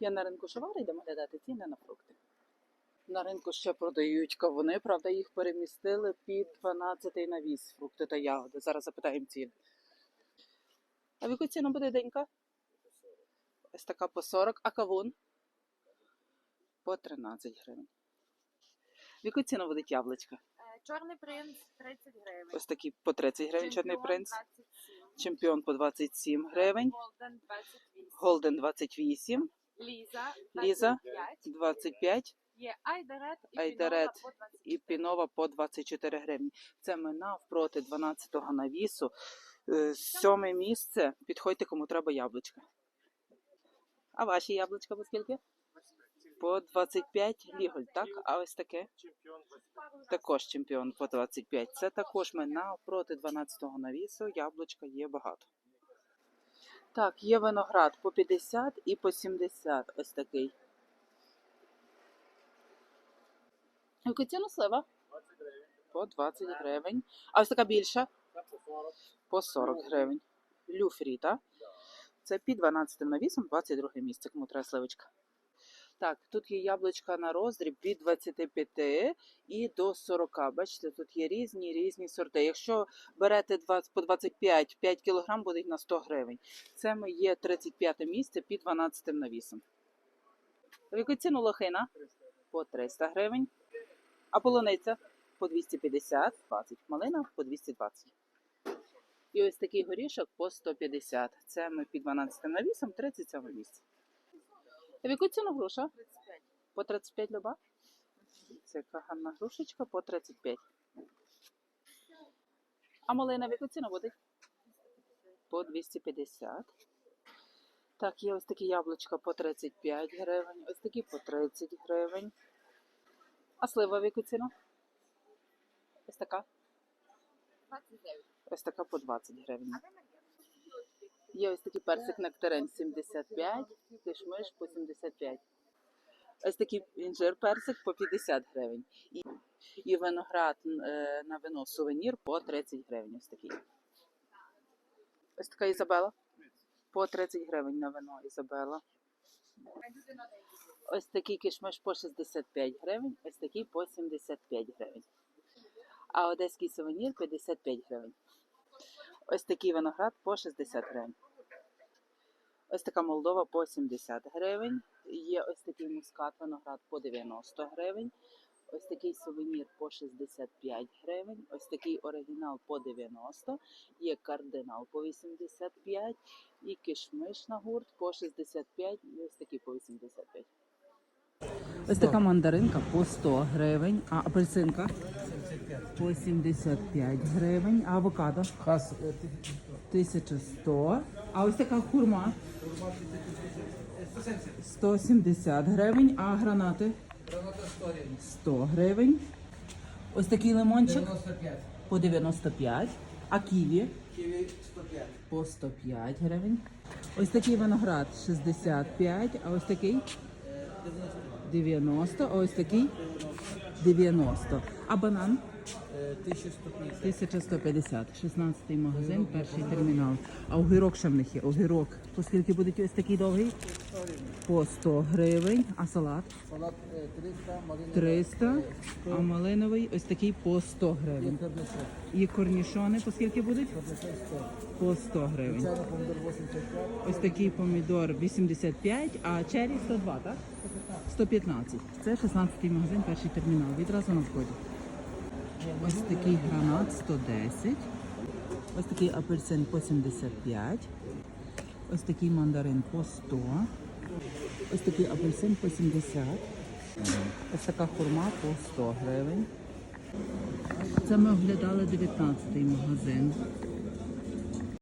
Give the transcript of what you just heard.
Я на ринку Шовари йдемо глядати ціни на фрукти. На ринку ще продають кавуни, правда, їх перемістили під 12 навіс фрукти та ягоди. Зараз запитаємо ціни. А в яку ціну буде денька? Ось така по 40, а кавун? По 13 гривень. В яку ціну буде яблучка? Е, Чорний принц 30 гривень. Ось такі по 30 гривень чорний принц. 27. Чемпіон по 27 гривень. Голден 28. Голден 28, Ліза Ліза. 25. 25 Є Айдарет і Айдарет Пінова по 24. і пінова по 24 гривні. Це ми навпроти 12-го навісу. Е, Сьоме місце. Підходьте, кому треба яблучка. А ваші яблучка по скільки? По 25 ліголь, так? А ось таке? Також чемпіон по 25. Це також ми навпроти 12-го навісу. Яблучка є багато. Так, є виноград по 50 і по 70. Ось такий. Яку ціну слива? По 20 гривень. А ось така більша? По 40 гривень. Люфріта. Це під 12 навісом, 22 місце, кому треба сливочка. Так, тут є яблучка на роздріб від 25 і до 40. Бачите, тут є різні різні сорти. Якщо берете 20, по 25, 5 кг буде на 100 гривень. Це є 35 місце під 12 навісом. В яку ціну лохина? По 300 гривень. А полуниця по 250, 20. Малина по 220. І ось такий горішок по 150. Це ми під 12 навісом, 37 місце. А в яку ціну груша? 35. По 35 люба? Це яка гарна грушечка по 35. А малина в яку ціну буде? По 250. Так, є ось такі яблучка по 35 гривень, ось такі по 30 гривень. А слива в яку ціну? Ось така. 29. Ось така по 20 гривень. Є ось такий персик нектарин 75, кишмиш по 75. Ось такий інжир персик по 50 гривень. І, і виноград е, на вино сувенір по 30 гривень. Ось такий. Ось така Ізабела. По 30 гривень на вино Ізабела. Ось такий кишмиш по 65 гривень, ось такий по 75 гривень. А одеський сувенір 55 гривень. Ось такий виноград по 60 гривень. Ось така Молдова по 70 гривень. Є ось такий мускат виноград по 90 гривень. Ось такий сувенір по 65 гривень. Ось такий оригінал по 90. Є кардинал по 85. І кишмиш на гурт по 65. І ось такий по 85. Ось така мандаринка по 100 гривень, а апельсинка по 75 гривень, а авокадо Хас 1100. А ось така хурма 170 гривень, а гранати 100 гривень. Ось такий лимончик 95. по 95, а ківі Ківі 105. по 105 гривень. Ось такий виноград 65, а ось такий 90, а ось такий 90. А банан 1150. 1150, 16 магазин, перший термінал. А огірок ще в них є. Огірок. По скільки буде ось такий довгий? По 100 гривень. А салат Салат е, 300, малина 300, а малиновий ось такий по 100 гривень. І корнішони по скільки будуть? По 100 гривень. Чайна помідор 85. Ось такий помідор 85, а чері 102, так? 115. Це 16 магазин, перший термінал. Відразу на вході. Ось такий гранат 110. Ось такий апельсин по 75. Ось такий мандарин по 100. Ось такий апельсин по 70. Ось така хурма по 100 гривень. Це ми оглядали 19-й магазин.